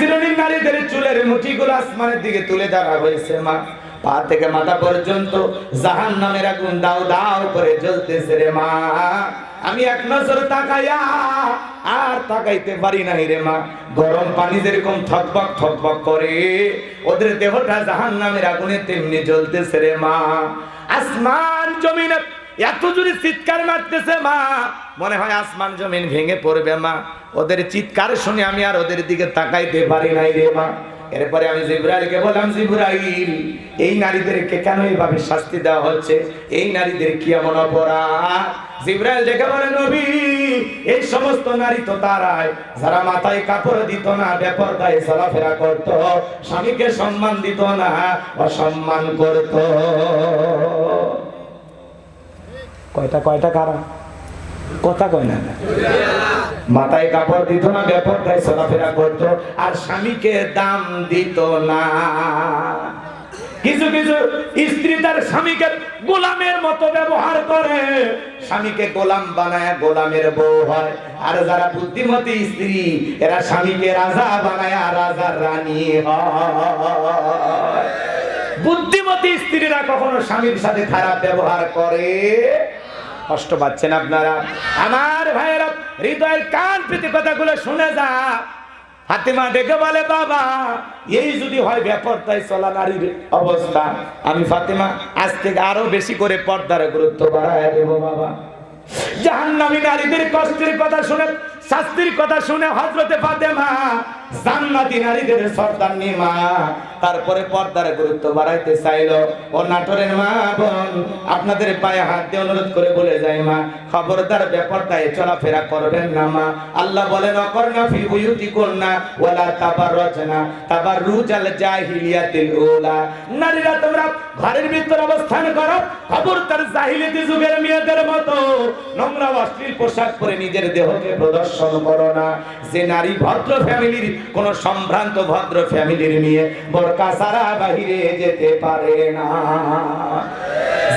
শ্রেণির নারীদের চুলের মুঠিগুলো আসমানের দিকে তুলে ধরা হয়েছে, মা। পা থেকে মাথা পর্যন্ত জাহান নামের আগুন দাও দাও করে জ্বলতেছে রে, মা। আমি এক নজর তাকাইয়া আর তাকাইতে পারি নাই রে, মা। গরম পানি যেরকম থকবক থকবক করে, ওদের দেহটা জাহান নামের আগুনে তেমনি জ্বলতেছে রে, মা। আসমান জমিনে এত জোরে চিৎকার মারতেছে, মা। মনে হয় আসমান জমিন ভেঙে পড়বে মা। ওদের চিৎকার শুনে আমি আর ওদের দিকে তাকাইতে পারি নাই রে মা। এরপরে আমি জিব্রাইলকে বললাম, জিব্রাইল, এই নারীদেরকে কেন এইভাবে শাস্তি দেওয়া হচ্ছে? এই নারীদের কি এমন অপরাধ? জিব্রাইল দেখে বলে, নবী, এই সমস্ত নারী তো তারাই। যারা মাথায় কাপড় দিত না, বেপরদায় চলাফেরা করত, স্বামীকে সম্মান দিত না, অসম্মান করত। কয়টা কয়টা কারণ? কথা কয় না। মাথায় কাপড় দিত না বেপরদায় চলাফেরা করত, আর স্বামীকে দাম দিত না। কিছু কিছু স্ত্রী তার স্বামীকে গোলামের মতো ব্যবহার করে। স্বামীকে গোলাম বানায়, গোলামের বউ হয়। আর যারা বুদ্ধিমতী স্ত্রী, এরা স্বামীকে রাজা বানায় রাজার রানী হয়। বুদ্ধিমতী স্ত্রীরা কখনো স্বামীর সাথে খারাপ ব্যবহার করে। কষ্ট পাচ্ছেন আপনারা? আমার ভাইয়েরা, হৃদয়ের কান পেতে কথাগুলো শুনে যা। হাতিমা ডেকে বলে, বাবা, এই যদি হয় ব্যাপারটাই চলা নারীর অবস্থা। আমি, ফাতেমা, আজ থেকে আরও বেশি করে পর্দার গুরুত্ব বাড়ায় দেবো, বাবা। জাহান্নামী নারীদের কষ্টের কথা শুনে, শাস্তির কথা শুনে হজরতে ফাতেমা জান্নাতি নারীদের সর্দার মা, তারপরে পর্দার গুরুত্ব বাড়াইতে চাইলো। ও নাটোরের মা বোন, আপনাদের পায়ে হাত দিয়ে অনুরোধ করে বলে যায় মা, খবরদার ব্যাপারটায় চলাফেরা করবেন না মা। আল্লাহ বলেন, অকর্ণা ফি বুয়ুতি কন্যা ওয়ালা তাবাররজনা তাবাররুজাল জাহিলিয়াতিল উলা। নারীরা তোমরা ঘরের ভিতর অবস্থান করো, খবরদার জাহিলিয়াতি যুগের মেয়েদের মতো। নোংরা অশ্লীল পোশাক পরে নিজের দেহকে প্রদর্শন করো না। যে নারী ভদ্র ফ্যামিলির কোন সম্ভ্রান্ত ভদ্র ফ্যামিলির মেয়ে বোরকা সারা বাহিরে যেতে পারে না।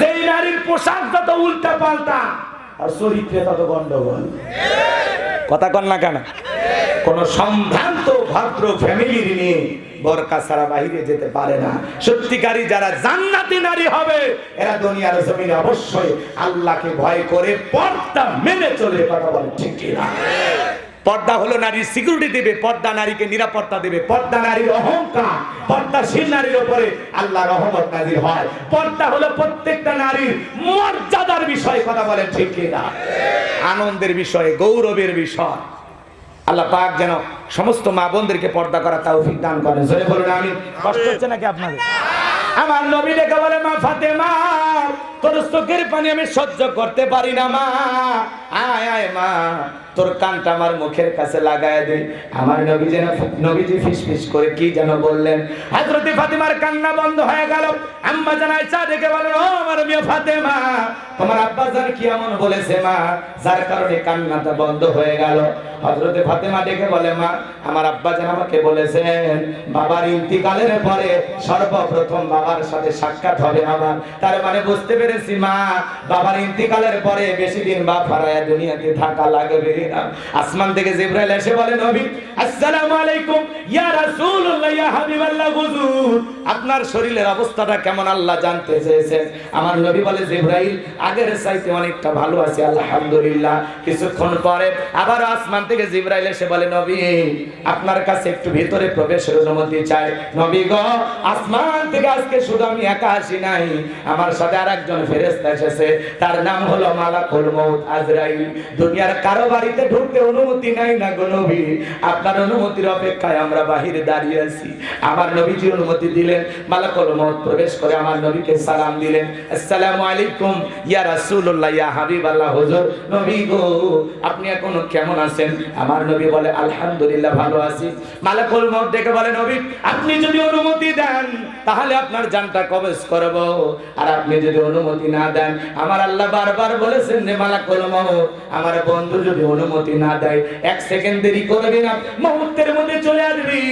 যেই নারীর পোশাক যত উল্টা পাল্টা, আর চরিত্রে তত গন্ডগোল। কথা কন না কেন? কোন সম্ভ্রান্ত ভদ্র ফ্যামিলির নিয়ে বরকা ছাড়া বাহিরে যেতে পারে না। সত্যিকারী যারা জান্নাতি নারী হবে, এরা দুনিয়ার জমিনে অবশ্যই আল্লাহকে ভয় করে পর্দা মেনে চলে কথা বলে, ঠিক না পর্দা হলো নারীর সিকিউরিটি দেবে, পর্দা নারীকে নিরাপত্তা দেবে, পর্দা নারীর অহংকার, পর্দাশীল নারীর উপরে আল্লাহ রহমত নাজির হয়। পর্দা হলো প্রত্যেকটা নারীর মর্যাদার বিষয় কথা বলেন ঠিক না আনন্দের বিষয়ে, গৌরবের বিষয়। আল্লাহ পাক যেন সমস্ত মা বোনদেরকে পর্দা করা তৌফিক দান করেন। জোরে বলুন আমি কষ্ট হচ্ছে নাকি আপনাদের? আমার নবী ডেকে বলে, মা ফাতেমা, তোর চোখের পানি আমি সহ্য করতে পারি না, মা। আয় আয়, মা। তোর কানটা আমার মুখের কাছে লাগায় দে। আমার নবী যেন নবীজি ফিস ফিস করে কি যেন বললেন। হযরতে ফাতেমার কান্না বন্ধ হয়ে গেল। আম্মা জান আয়েশা ডেকে বলেন, ও আমার মেয়ে ফাতেমা, তোমার আব্বা জান কি এমন বলেছে মা? যার কারণে কান্নাটা বন্ধ হয়ে গেল। হযরতে ফাতেমা ডেকে বলে, মা, আমার আব্বা জান আমাকে বলেছেন, বাবার ইন্তিকালের পরে সর্বপ্রথম বাবার সাথে সাক্ষাৎ হবে আমার তার মানে বুঝতে পেরেছি মা, বাবার ইন্তিকালের পরে বেশি দিন বাপ হারায়া দুনিয়াতে থাকা লাগবে। আসমান থেকে জিব্রাইল এসে বলে, নবী, আসসালামু আলাইকুম। ইয়া রাসূলুল্লাহ, ইয়া হাবিবাল্লাহ, হুজুর। আপনার শরীরের অবস্থাটা কেমন? আল্লাহ জানতে চেয়েছেন। আমার নবী বলে, জিব্রাইল, আগের চাইতে অনেকটা ভালো আছে, আলহামদুলিল্লাহ। কিছুক্ষণ পরে আবার আসমান থেকে জিব্রাইল এসে বলে, নবী, আপনার কাছে একটু ভিতরে প্রবেশের অনুমতি চাই। নবী গো, আসমান থেকে আজকে শুধু আমি একা আসি নাই। আমার সাথে আরেকজন ফেরেশতা এসেছে। তার নাম হলো মালাকুল মউত আজরাইল। দুনিয়ার কারও বাড়িতে ঢুকতে অনুমতি নাই না গো নবী। আপনার অনুমতির অপেক্ষায় আমরা বাহিরে দাঁড়িয়ে আছি। আমার নবীজি অনুমতি দিলেন, মালাকুল মউত প্রবেশ করে আমার নবীকে সালাম দিলেন। আসসালামু আলাইকুম, ইয়া রাসূলুল্লাহ, ইয়া হাবিবাল্লাহ, হুজুর। নবী গো, আপনি এখন কেমন আছেন? আমার নবী বলে, আলহামদুলিল্লাহ, ভালো আছি। মালাকুল মউত ডেকে বলে, নবী, আপনি যদি অনুমতি দেন, তাহলে আপনার জানটা কবজ করব। আর আপনি যদি অনুমতি না দেন, আমার আল্লাহ বারবার বলেছেন যে, মালাকুল মউত, আমার বন্ধু যদি অনুমতি না দেয়। এক সেকেন্ড দেরি করবি না, মুহূর্তের মধ্যে চলে আসবি।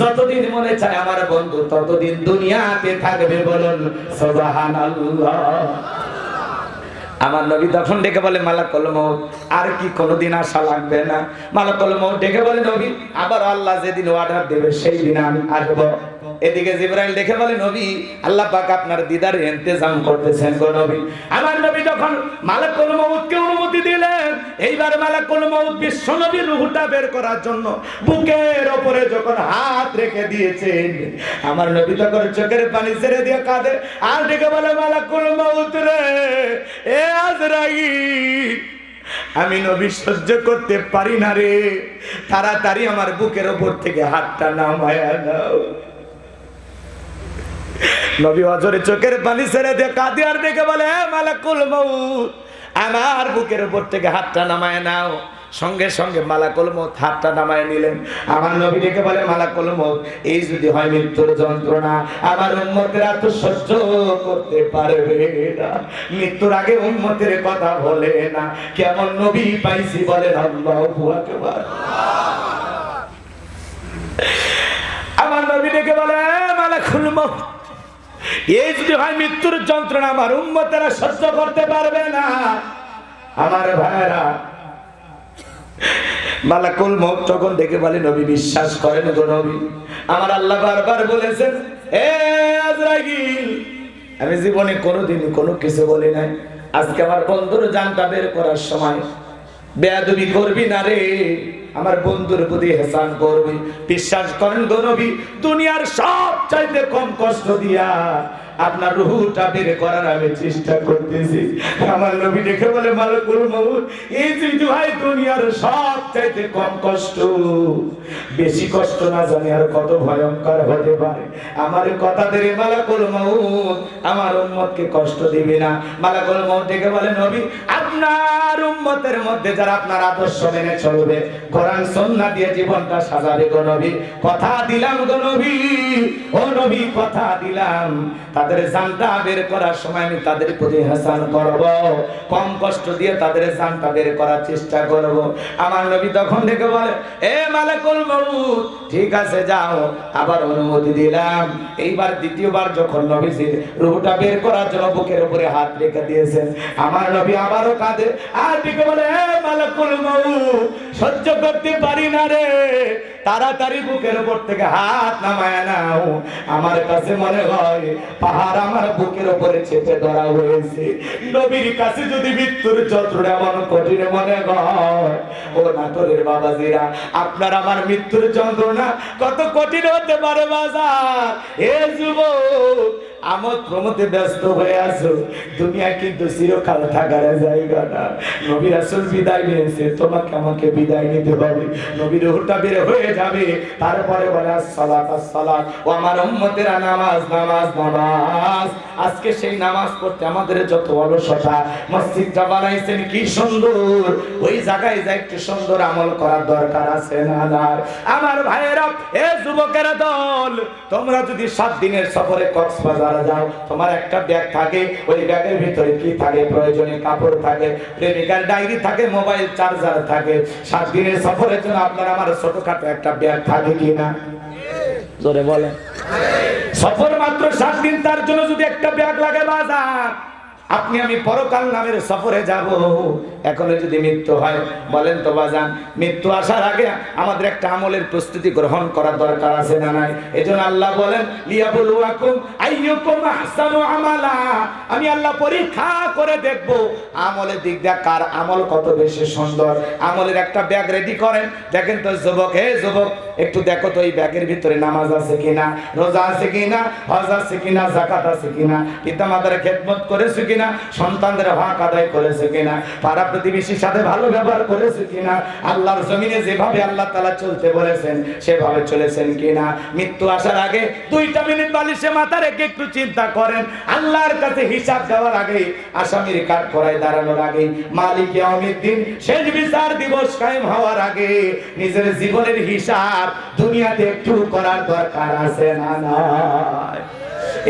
যতদিন মনে চায় আমার বন্ধু, ততদিন দুনিয়াতে থাকবে বলুন, সুবহানাল্লাহ। আমার নবী তখন ডেকে বলে, মালাকুল মৌত আর কি কোনোদিন আশা লাগবে না? মালাকুল মৌত ডেকে বলে, নবী, আবার আল্লাহ যেদিন অর্ডার দেবে সেই দিন আমি আসব। এদিকে জিব্রাইল দেখে বলে, নবী, আল্লাহ পাক আপনার দিদার ইন্তজাম করতেছেন গো নবী। আমার নবী যখন মালাকুল মউতকে অনুমতি দিলেন, এইবার মালাকুল মউত বিশ্ব নবী রূহটা বের করার জন্য বুকের ওপরে যখন হাত রেখে দিয়েছেন, আমার নবী তখন চোখের পানি ছেড়ে দিয়ে কাঁদে। আর ডেকে বলে, মালাকুল মউত রে, এ আমি নবী সহ্য করতে পারি না রে। তাড়াতাড়ি আমার বুকের ওপর থেকে হাতটা নামায়া দাও নবী হজরে চোখের পানি ছেড়ে দিয়ে কাঁদি আর দেখে বলে "এ মালাকুল মউত, আমার বুকের উপর থেকে হাতটা নামায় নাও। সঙ্গে সঙ্গে মালাকুল মত হাতটা নামায় নিলেন। আমার নবী ডেকে বলে, মালাকুল মত এই যদি হয় মৃত্যুর যন্ত্রণা, আমার উম্মতেরা তো সহ্য করতে পারবে না। মৃত্যুর আগে উম্মতের কথা বলে না। কেমন নবী পাইছি বলে আমার নবী ডেকে বলে "এ মালাকুল মত এই যদি হয় মৃত্যুর যন্ত্রণা, আমার উম্মতেরা সহ্য করতে পারবে না। আমার ভাইরা মালাকুল মত তখন দেখে বলে, নবী বিশ্বাস করেন গো নবী। আমার আল্লাহ বারবার বলেছেন, এ আজরাইল, আমি জীবনে কোনোদিন কোনো কিছু বলি নাই। আজকে আমার বন্ধুর জানটা বের করার সময়। বেয়াদবি করবি না রে, আমার বন্ধুর প্রতি হেসান করবি। বিশ্বাস করেন গো নবী, দুনিয়ার সব চাইতে কম কষ্ট দিয়া আপনার রুহুটা বের করার আমি চেষ্টা করতেছি। আমার নবী দেখে বলে, মালকুল মউত, এই যে ভাই দুনিয়ার সব চাইতে কম কষ্ট, বেশি কষ্ট না জানি আর কত ভয়ঙ্কর হতে পারে। আমার কথা দেরে মালাকুল মউত, আমার উম্মতকে কষ্ট দিবে না। মালাকুল মউত ডেকে বলে, নবী, আপনার উম্মতের মধ্যে যারা আপনার আদর্শ মেনে চলবে, কোরআন, সুন্নাহ দিয়ে জীবনটা সাজাবে গো নবী। কথা দিলাম গো নবী, ও নবী, কথা দিলাম। তাদের জানটা বের করার সময় আমি তাদের প্রতি হাসান করব। কম কষ্ট দিয়ে তাদের জানটা বের করার চেষ্টা করব। আমার নবী তখন ডেকে বলে, এ মালাকুল মউত, ঠিক আছে, যাও। আবার অনুমতি দিলাম। এইবার দ্বিতীয়বার যখন নবীজির রুহটা বের করার জন্য বুকের উপরে হাত রেখে দিয়েছেন, আমার নবী আবারও কাঁদে আর দিকে বলে, এ মালাকুল মউত, সহ্য করতে পারি না রে। তাড়াতাড়ি বুকের উপর থেকে হাত নামায় নাও আমার কাছে মনে হয় পাহাড় আমার বুকের উপরে চেপে ধরা হয়েছে। নবীর কাছে যদি মৃত্যুর যন্ত্রণা এমন কঠিন মনে হয়, ও নাটোরের বাবাজিরা, আপনার আমার মৃত্যুর যন্ত্রণা কত কঠিন হতে পারে বাজার? হে যুবক আমোদ প্রমোদে ব্যস্ত হয়ে আছো। দুনিয়া কিন্তু চিরকাল থাকার জায়গা না। নবী রাসূল বিদায় নিয়েছে, তোমাকে আমাকে বিদায় নিতে হবে। নবীর রুহটা বের হয়ে যাবে, তারপরে বলে, আসসালাত আসসালাত। ও আমার উম্মতেরা, নামাজ নামাজ নামাজ। আজকে সেই নামাজ পড়তে আমাদের যত অলসতা, মসজিদটা বানাইছেন কি সুন্দর। ওই জায়গায় যা একটু সুন্দর আমল করার দরকার আছে না না আমার ভাইয়েরা, এ যুবকেরা দল, তোমরা যদি সাত দিনের সফরে কক্সবাজার যাও। তোমার একটা ব্যাগ থাকে, ওই ব্যাগের ভিতরে কি থাকে? প্রয়োজনীয় কাপড় থাকে, প্রেমিকার ডায়েরি থাকে, মোবাইল চার্জার থাকে। সাত দিনের সফরের জন্য আপনার আমার ছোটখাটো একটা ব্যাগ থাকে কিনা? জোরে বলে সফর মাত্র সাত দিন, তার জন্য যদি একটা ব্যাগ লাগে বাজার, আপনি আমি পরকাল নামের সফরে যাব। এখনও যদি মৃত্যু হয়, বলেন তো বাজান, মৃত্যু আসার আগে আমাদের একটা আমলের প্রস্তুতি গ্রহণ করার দরকার আছে না নাই? এজন্য আল্লাহ বলেন আহসানু আমালা আমি আল্লাহ পরীক্ষা করে দেখব আমলের দিক দিয়ে কার আমল কত বেশি সুন্দর। আমলের একটা ব্যাগ রেডি করেন। দেখেন তো যুবক, হে যুবক, একটু দেখো তো এই ব্যাগের ভিতরে নামাজ আছে কিনা, রোজা আছে কিনা, হজ আছে কিনা জাকাত আছে কিনা পিতা মাতার খেদমত করেছে কিনা, সন্তানদের হক আদায় করেছে কিনা, পাড়া প্রতিবেশীর সাথে ভালো ব্যবহার করেছে কিনা, আল্লাহর জমিনে যেভাবে আল্লাহ তালা চলতে বলেছেন, সেভাবে চলেছেন কিনা। মৃত্যু আসার আগে দুইটা মিনিট বালিশে মাথা রেখে একটু চিন্তা করেন, আল্লাহর কাছে হিসাব দেওয়ার আগে আসামির কাঠ করায় দাঁড়ানোর আগে মালিক দিন শেষ বিচার দিবস কায়েম হওয়ার আগে নিজের জীবনের হিসাব দুনিয়াতে একটু করার দরকার আছে না নয়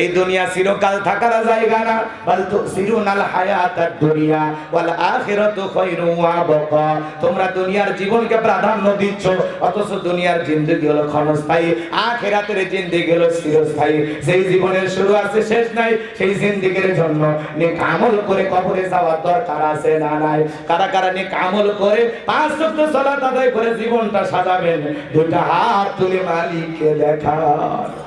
এই দুনিয়া চিরকাল থাকার জায়গা না। বল তুসিরুনাল হায়াতাদ দুনিয়া ওয়াল আখিরাতু খায়রু ওয়া বাকা তোমরা দুনিয়ার জীবনকে প্রাধান্য দিচ্ছ, অথচ দুনিয়ার জিন্দেগি হলো ক্ষণস্থায়ী, আখিরাতের জিন্দেগি হলো চিরস্থায়ী। যেই জীবনের শুরু আছে, শেষ নাই, সেই জিন্দেগির জন্য নেক আমল করে কবরে যাওয়ার দরকার আছে না নাই? কারা কারা নেক আমল করে, পাঁচ ওয়াক্ত সালাত আদায় করে জীবনটা সাজাবেন দুটা হাত তুলে মালিককে দেখান।